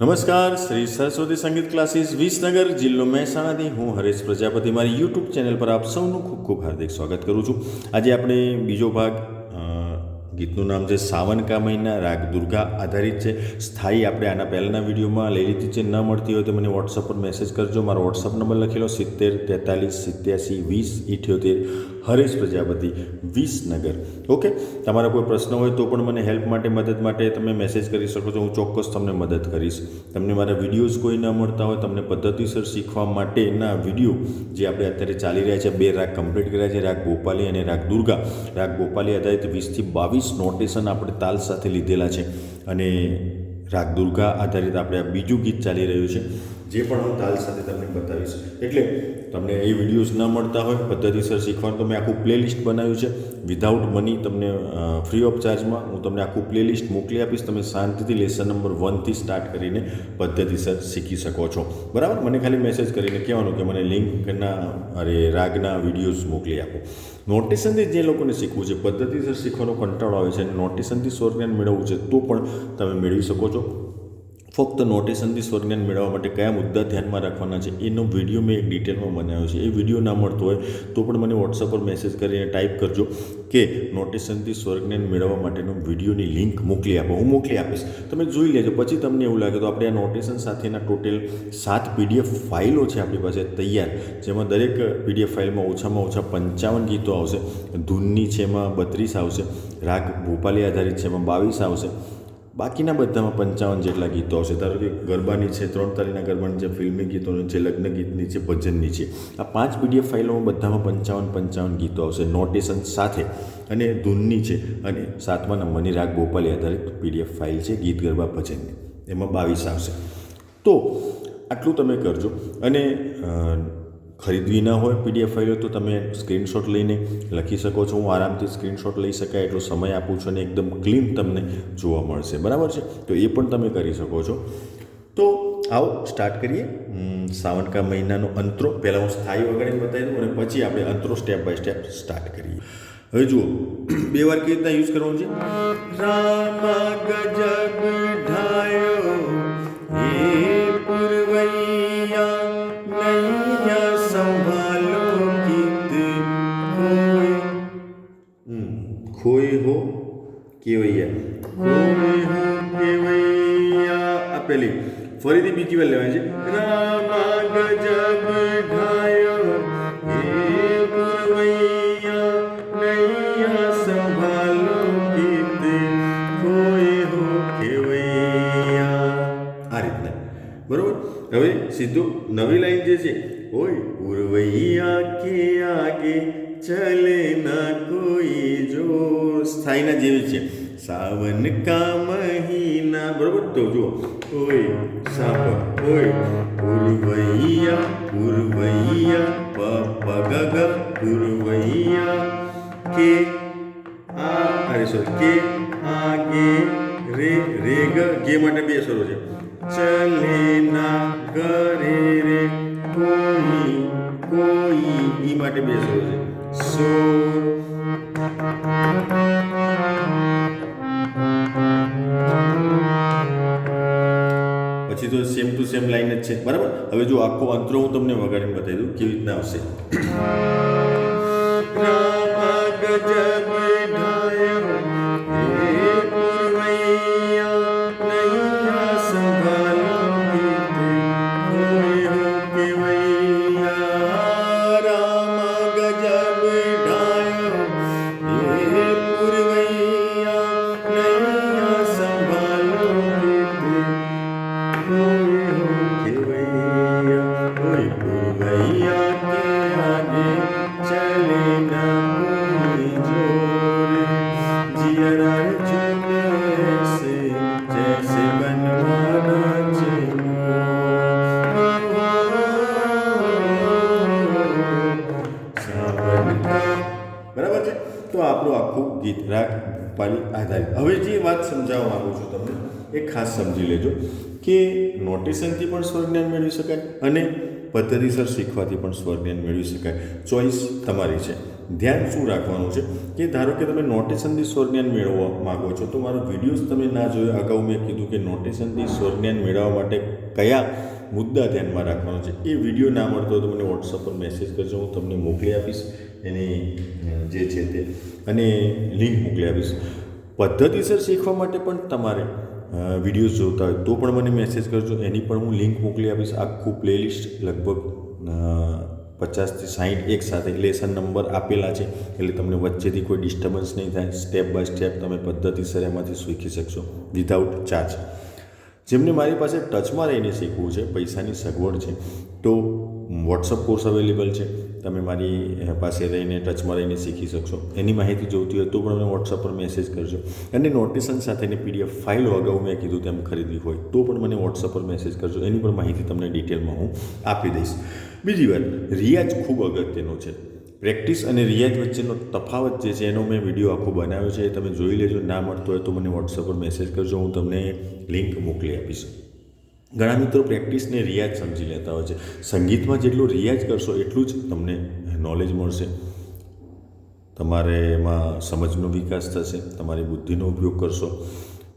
નમસ્કાર, શ્રી સરસ્વતી સંગીત ક્લાસીસ વિસનગર, જિલ્લો મહેસાણાથી. હું હરેશ પ્રજાપતિ. મારી યુટ્યુબ ચેનલ પર આપ સૌનું ખૂબ ખૂબ હાર્દિક સ્વાગત કરું છું. આજે આપણે બીજો ભાગ ગીતનું નામ છે સાવન કા મહિના રાગ દુર્ગા આધારિત છે. સ્થાયી આપણે આના પહેલાંના વિડીયોમાં લઈ લીધી છે. ન મળતી હોય તો મને વોટ્સઅપ પર મેસેજ કરજો. મારો વોટ્સઅપ નંબર લખેલો સિત્તેર, તેતાલીસ, સિત્યાસી, વીસ, ઇઠ્યોતેર. હરેશ પ્રજાપતિ વિસનગર ઓકે તમારા કોઈ પ્રશ્ન હોય તો પણ મને હેલ્પ માટે, મદદ માટે તમે મેસેજ કરી શકો છો. હું ચોક્કસ તમને મદદ કરીશ. તમને મારા વિડીયોઝ કોઈ ન મળતા હોય, તમને પદ્ધતિસર શીખવા માટેના વીડિયો જે આપણે અત્યારે ચાલી રહ્યા છે, બે રાગ કમ્પ્લીટ કર્યા છે, રાગ ગોપાલી અને રાગ દુર્ગા. રાગ ગોપાલી આધારિત વીસથી બાવીસ નોટેશન આપણે તાલ સાથે લીધેલા છે. અને રાગ દુર્ગા આધારિત આપણે આ બીજું ગીત ચાલી રહ્યું છે. જે પણ હું તાલ સાથે તમને બતાવીશ. એટલે તમને એ વિડીયોઝ ન મળતા હોય, પદ્ધતિસર શીખવાનું, તો મેં આખું પ્લેલિસ્ટ બનાવ્યું છે. વિધાઉટ મની તમને ફ્રી ઓફ ચાર્જમાં હું તમને આખું પ્લેલિસ્ટ મોકલી આપીશ. તમે શાંતિથી લેસન નંબર વનથી સ્ટાર્ટ કરીને પદ્ધતિસર શીખી શકો છો. બરાબર? મને ખાલી મેસેજ કરીને કહેવાનું કે મને લિંકના અરે, રાગના વિડીયોઝ મોકલી આપો. નોટેશનથી જે લોકોને શીખવું છે, પદ્ધતિસર શીખવાનો કંટાળો આવે છે. અને નોટેશનથી સ્વરજ્ઞાન મેળવવું છે, તો પણ તમે મેળવી શકો છો. ફક્ત નોટેશનથી સ્વજ્ઞાન મેળવવા માટે કયા મુદ્દા ધ્યાનમાં રાખવાના છે, એનો વીડિયો મેં એક ડિટેલમાં બનાવ્યો છે. એ વીડિયો ના મળતો હોય તો પણ મને વોટ્સઅપ પર મેસેજ કરીને ટાઈપ કરજો કે નોટેશનથી સ્વજ્ઞાન મેળવવા માટેનો વિડીયોની લિંક મોકલી આપો. હું મોકલી આપીશ. તમે જોઈ લેજો. પછી તમને એવું લાગે તો આપણે આ નોટેશન સાથેના ટોટલ સાત પીડીએફ ફાઇલો છે આપણી પાસે તૈયાર, જેમાં દરેક પીડીએફ ફાઇલમાં ઓછામાં ઓછા પંચાવન ગીતો આવશે. ધૂનની છે એમાં બત્રીસ આવશે. રાગ ભોપાલી આધારિત છે એમાં બાવીસ આવશે. બાકીના બધામાં પંચાવન જેટલા ગીતો આવશે ધારો કે ગરબાની છે, ત્રણ તાલીના ગરબાની છે, ફિલ્મી ગીતોની છે, લગ્ન ગીતની છે, ભજનની છે. આ પાંચ પીડીએફ ફાઇલોમાં બધામાં પંચાવન પંચાવન ગીતો આવશે. નોટેશન સાથે અને ધૂનની છે અને સાતમા નંબરની રાગ ગોપાલી આધારિત પીડીએફ ફાઇલ છે, ગીત, ગરબા, ભજનની. એમાં બાવીસ આવશે. તો આટલું તમે કરજો. અને ખરીદવી ના હોય પીડીએફ ફાઇલો તો તમે સ્ક્રીનશોટ લઈને લખી શકો છો. હું આરામથી સ્ક્રીનશોટ લઈ શકાય, એટલો સમય આપું છું અને એકદમ ક્લીન તમને જોવા મળશે. બરાબર છે? તો એ પણ તમે કરી શકો છો. તો આવો સ્ટાર્ટ કરીએ. સાવનકા મહિનાનો અંતરો. પહેલાં હું સ્થાયી વગાડીને બતાવી દઉં અને પછી આપણે અંતરો સ્ટેપ બાય સ્ટેપ સ્ટાર્ટ કરીએ. હવે જુઓ, બે વાર કેવી રીતના યુઝ કરવાનું છે? રામ ગજબ ખોઈ હો કેવૈયા ખોઈ હો કેવૈયા આ પેલી ફરીથી બીજી વાર લેવાની છે રામ ગજબ ઢાયો હે પુરવૈયા નૈયા સંભાલો ગીત કોઈ હો કેવૈયા આ રીતના બરોબર હવે સીધું નવી લાઈન જે છે ઓય પુરવૈયા કે આગે ચલે ના કોઈ જો સ્થાયીના જેવી છે સાવન કા મહિના બરોબર તો જુઓ ઓય સાપ ઓય પુરવૈયા પુરવૈયા પ પ ગ ગ પુરવૈયા કે આ અરે સોરી કે આગે રે રે ગ ગે માટે બે સ્વરો છે ચલે ના કરે રે કોઈ કોઈ ઈ માટે બે સ્વરો છે. સો. પછી તો સેમ ટુ સેમ લાઈન જ છે. બરાબર? હવે જો આખો અંતરો હું તમને વગાડીને બતાવી દઉં કેવી રીતના આવશે. બરાબર છે? તો આપણું આખું ગીત રાગ પાલી આધારિત. હવે જે વાત સમજાવવા માંગુ છું તમને, એ ખાસ સમજી લેજો કે નોટેશનથી પણ સ્વરજ્ઞાન મેળવી શકાય અને પદ્ધતિસર શીખવાથી પણ સ્વરજ્ઞાન મેળવી શકાય. ચોઈસ તમારી છે. ધ્યાન શું રાખવાનું છે? કે ધારો કે તમે નોટેશનથી સ્વરજ્ઞાન મેળવવા માગો છો, તો મારો વિડીયોઝ તમે ના જોયો. અગાઉ મેં કીધું કે નોટેશનથી સ્વરજ્ઞાન મેળવવા માટે કયા મુદ્દા ધ્યાનમાં રાખવાનો છે. એ વીડિયો ના મળતો તો મને વોટ્સઅપ પર મેસેજ કરજો, હું તમને મોકલી આપીશ એની જે છે તે, અને લિંક મોકલી આપીશ. પદ્ધતિસર શીખવા માટે પણ તમારે વિડીયોઝ જોતા હોય તો પણ મને મેસેજ કરજો, એની પણ હું લિંક મોકલી આપીશ. આખું પ્લેલિસ્ટ લગભગ પચાસથી સાઠ એક સાથે લેસન નંબર આપેલા છે. એટલે તમને વચ્ચેથી કોઈ ડિસ્ટર્બન્સ નહીં થાય. સ્ટેપ બાય સ્ટેપ તમે પદ્ધતિસર એમાંથી શીખી શકશો. વિધાઉટ ચાર્જ જેમને મારી પાસે ટચમાં રહીને શીખવું છે, પૈસાની સગવડ છે, તો વોટ્સઅપ કોર્સ અવેલેબલ છે. તમે મારી પાસે રહીને ટચમાં રહીને શીખી શકશો. એની માહિતી જોઈતી હોય તો પણ મને વોટ્સઅપ પર મેસેજ કરજો. અને નોટેશન સાથેની પીડીએફ ફાઇલો અગાઉ મેં કીધું તેમ ખરીદવી હોય તો પણ મને વોટ્સઅપ પર મેસેજ કરજો. એની પણ માહિતી તમને ડિટેલમાં હું આપી દઈશ. બીજી વાત, રિયાઝ ખૂબ અગત્યનો છે. પ્રેક્ટિસ અને રિયાઝ વચ્ચેનો તફાવત જે છે એનો મેં વીડિયો આખો બનાવ્યો છે, એ તમે જોઈ લેજો. ના મળતો હોય તો મને વોટ્સઅપ પર મેસેજ કરજો, હું તમને લિંક મોકલી આપીશ. ઘણા મિત્રો પ્રેક્ટિસને રિયાઝ સમજી લેતા હોય છે. સંગીતમાં જેટલું રિયાઝ કરશો એટલું જ તમને નોલેજ મળશે. તમારે એમાં સમજનો વિકાસ થશે, તમારી બુદ્ધિનો ઉપયોગ કરશો.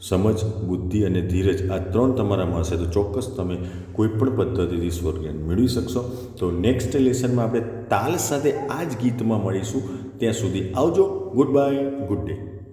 સમજ, બુદ્ધિ અને ધીરજ આ ત્રણ તમારામાં હશે તો ચોક્કસ તમે કોઈપણ પદ્ધતિથી સ્વરજ્ઞાન મેળવી શકશો. તો નેક્સ્ટ લેસનમાં આપણે તાલ સાથે આ જ ગીતમાં મળીશું. ત્યાં સુધી આવજો. Good bye good day